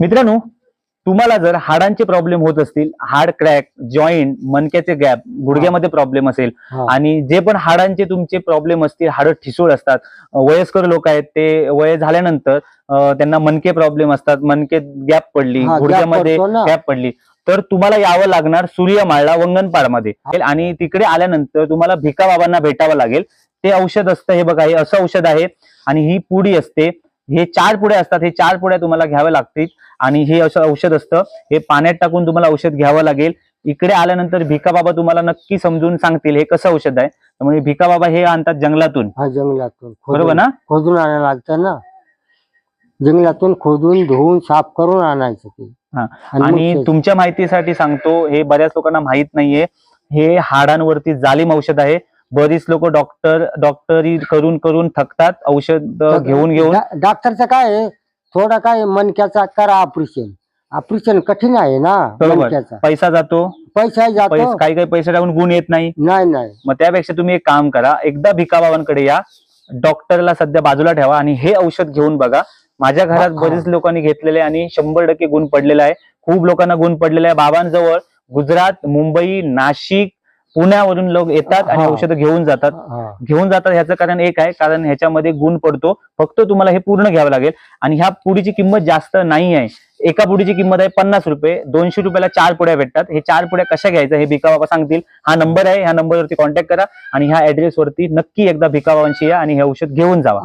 मित्रांनो तुम्हाला जर हाडांचे प्रॉब्लेम होत असतील हाड क्रॅक जॉईंट मणक्याचे गॅप गुडघ्यामध्ये प्रॉब्लेम असेल. आणि जे पण हाडांचे तुमचे प्रॉब्लेम असतील हाड ठिसूळ असतात वयस्कर लोक आहेत ते वय झाल्यानंतर त्यांना मणके प्रॉब्लेम असतात मणके गॅप पडली गुडघ्यामध्ये. गॅप पडली तर तुम्हाला यावं लागणार सूर्यमाळला वंगणपाडमध्ये आणि तिकडे आल्यानंतर तुम्हाला भिका बाबांना भेटावं लागेल. ते औषध असतं हे बघा हे असं औषध आहे आणि ही पुडी असते. हे चार पुड्या असतात हे चार पुड्या तुम्हाला घ्याव्या लागतील. आणि हे असं औषध असतं हे पाण्यात टाकून तुम्हाला औषध घ्यावं लागेल. इकडे आल्यानंतर भिका बाबा तुम्हाला नक्की समजून सांगतील हे कसं औषध आहे. त्यामुळे भिका बाबा हे आणतात जंगलातून. हा जंगलातून. बरोबर ना? खोदून आणायला लागतं ना? जंगलातून खोदून धुवून साफ करून आणायचं ते. हा. आणि तुमच्या माहितीसाठी सांगतो हे बऱ्याच लोकांना माहीत नाहीये. हे हाडांवरती जालीम औषध आहे. बरीच लोक डॉक्टर डॉक्टरी करून करून थकतात औषध घेऊन घेऊन. डा- डॉक्टरचं काय आहे? थोडा काय मणक्याचा करा ऑपरेशन ऑपरेशन कठीण आहे ना बरोबर. मणक्याचा पैसा जातो. पैसा जातो. पैसे काही काही पैसे टाकून गुण येत नाही. नाही नाही. मग त्यापेक्षा तुम्ही एक काम करा एकदा भिकाबाबांकडे या डॉक्टरला सध्या बाजूला ठेवा आणि हे औषध घेऊन बघा. माझ्या घरात हा. बरेच लोकांनी घेतलेले आणि शंभर टक्के गुण पडलेला आहे. खूप लोकांना गुण पडलेला आहे. बाबांजवळ गुजरात मुंबई नाशिक पुण्यावरून लोक येतात आणि. औषधं घेऊन जातात. घेऊन जातात ह्याचं कारण एक आहे कारण ह्याच्यामध्ये गुण पडतो. फक्त तुम्हाला हे पूर्ण घ्यावं लागेल. आणि ह्या पुडीची किंमत जास्त नाही आहे. एका पुडीची किंमत आहे पन्नास रुपये. दोनशे रुपयाला चार पुड्या भेटतात. हे चार पुड्या कशा घ्यायचं हे भिका बाबा सांगतील. हा नंबर आहे. ह्या नंबरवरती कॉन्टॅक्ट करा. आणि ह्या ऍड्रेसवरती नक्की एकदा भिका बाबांशी या आणि हे औषध घेऊन जावा.